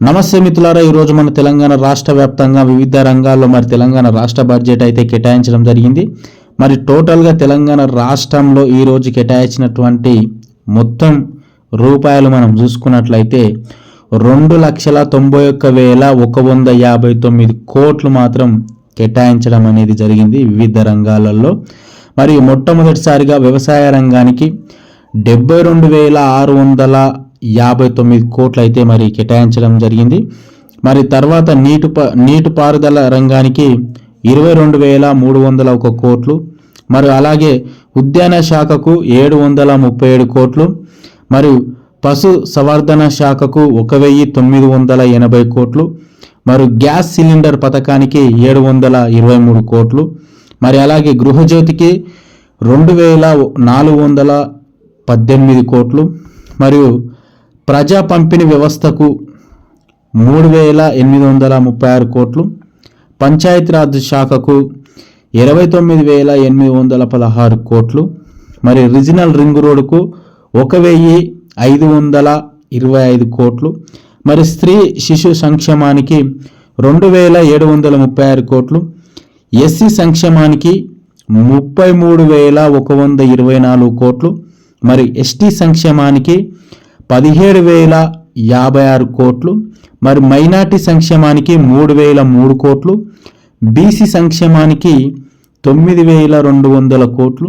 నమస్తే మిత్రులారా ఈరోజు మన తెలంగాణ రాష్ట్ర వ్యాప్తంగా వివిధ రంగాల్లో మరి తెలంగాణ రాష్ట్ర బడ్జెట్ అయితే కేటాయించడం జరిగింది. మరి టోటల్గా తెలంగాణ రాష్ట్రంలో ఈరోజు కేటాయించినటువంటి మొత్తం రూపాయలు మనం చూసుకున్నట్లయితే రెండు లక్షల తొంభై ఒక్క వేల ఒక వంద యాభై తొమ్మిది కోట్లు మాత్రం కేటాయించడం అనేది జరిగింది వివిధ రంగాలలో. మరి మొట్టమొదటిసారిగా వ్యవసాయ రంగానికి డెబ్బై రెండు వేల ఆరు వందల యాభై తొమ్మిది కోట్లు అయితే మరి కేటాయించడం జరిగింది. మరి తర్వాత నీటి ప నీటిపారుదల రంగానికి ఇరవై రెండు వేల మూడు వందల ఒక కోట్లు మరి అలాగే ఉద్యాన శాఖకు ఏడు వందల ముప్పై ఏడు కోట్లు మరియు పశు సంవర్ధన శాఖకు ఒక వెయ్యి తొమ్మిది వందల ఎనభై కోట్లు మరియు గ్యాస్ సిలిండర్ పథకానికి ఏడు వందల ఇరవై మూడు కోట్లు మరి అలాగే గృహజ్యోతికి రెండు వేల నాలుగు వందల పద్దెనిమిది కోట్లు మరియు ప్రజా పంపిణీ వ్యవస్థకు మూడు వేల ఎనిమిది వందల ముప్పై ఆరు కోట్లు పంచాయతీరాజ్ శాఖకు ఇరవై తొమ్మిది వేల ఎనిమిది వందల పదహారు కోట్లు మరి రీజనల్ రింగ్ రోడ్డుకు ఒక వెయ్యి ఐదు వందల ఇరవై ఐదు కోట్లు మరి స్త్రీ శిశు సంక్షేమానికి రెండు వేల ఏడు వందల ముప్పై ఆరు కోట్లు ఎస్సీ సంక్షేమానికి ముప్పై మూడు వేల ఒక వంద ఇరవై నాలుగు కోట్లు మరి ఎస్టీ సంక్షేమానికి పదిహేడు వేల యాభై ఆరు కోట్లు మరి మైనార్టీ సంక్షేమానికి మూడు వేల మూడు కోట్లు బీసీ సంక్షేమానికి తొమ్మిది వేల రెండు వందల కోట్లు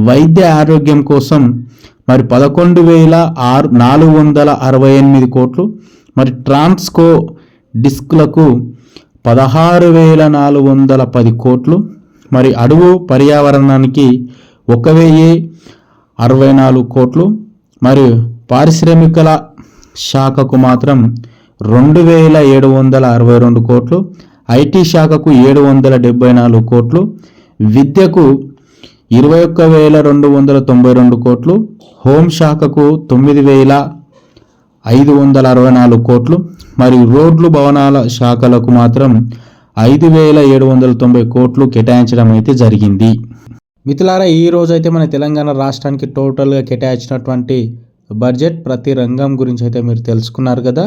వైద్య ఆరోగ్యం కోసం మరి పదకొండు వేల ఆరు నాలుగు వందల అరవై ఎనిమిది కోట్లు మరి ట్రాన్స్కో డిస్క్లకు పదహారు వేల నాలుగు వందల పది కోట్లు మరి అడవు పర్యావరణానికి ఒక వెయ్యి అరవై నాలుగు కోట్లు మరియు పారిశ్రామికల శాఖకు మాత్రం రెండు వేల ఏడు వందల అరవై రెండు కోట్లు ఐటీ శాఖకు ఏడు వందల డెబ్బై నాలుగు కోట్లు విద్యకు ఇరవై ఒక్క వేల రెండు వందల తొంభై రెండు కోట్లు హోం శాఖకు తొమ్మిది వేల ఐదు వందల అరవై నాలుగు కోట్లు మరియు రోడ్లు భవనాల శాఖలకు మాత్రం ఐదు వేల ఏడు వందల తొంభై కోట్లు కేటాయించడం అయితే జరిగింది. మిథులారా ఈ రోజైతే అయితే మన తెలంగాణ రాష్ట్రానికి టోటల్గా కేటాయించినటువంటి బడ్జెట్ ప్రతి రంగం గురించి అయితే మీరు తెలుసుకున్నారు కదా?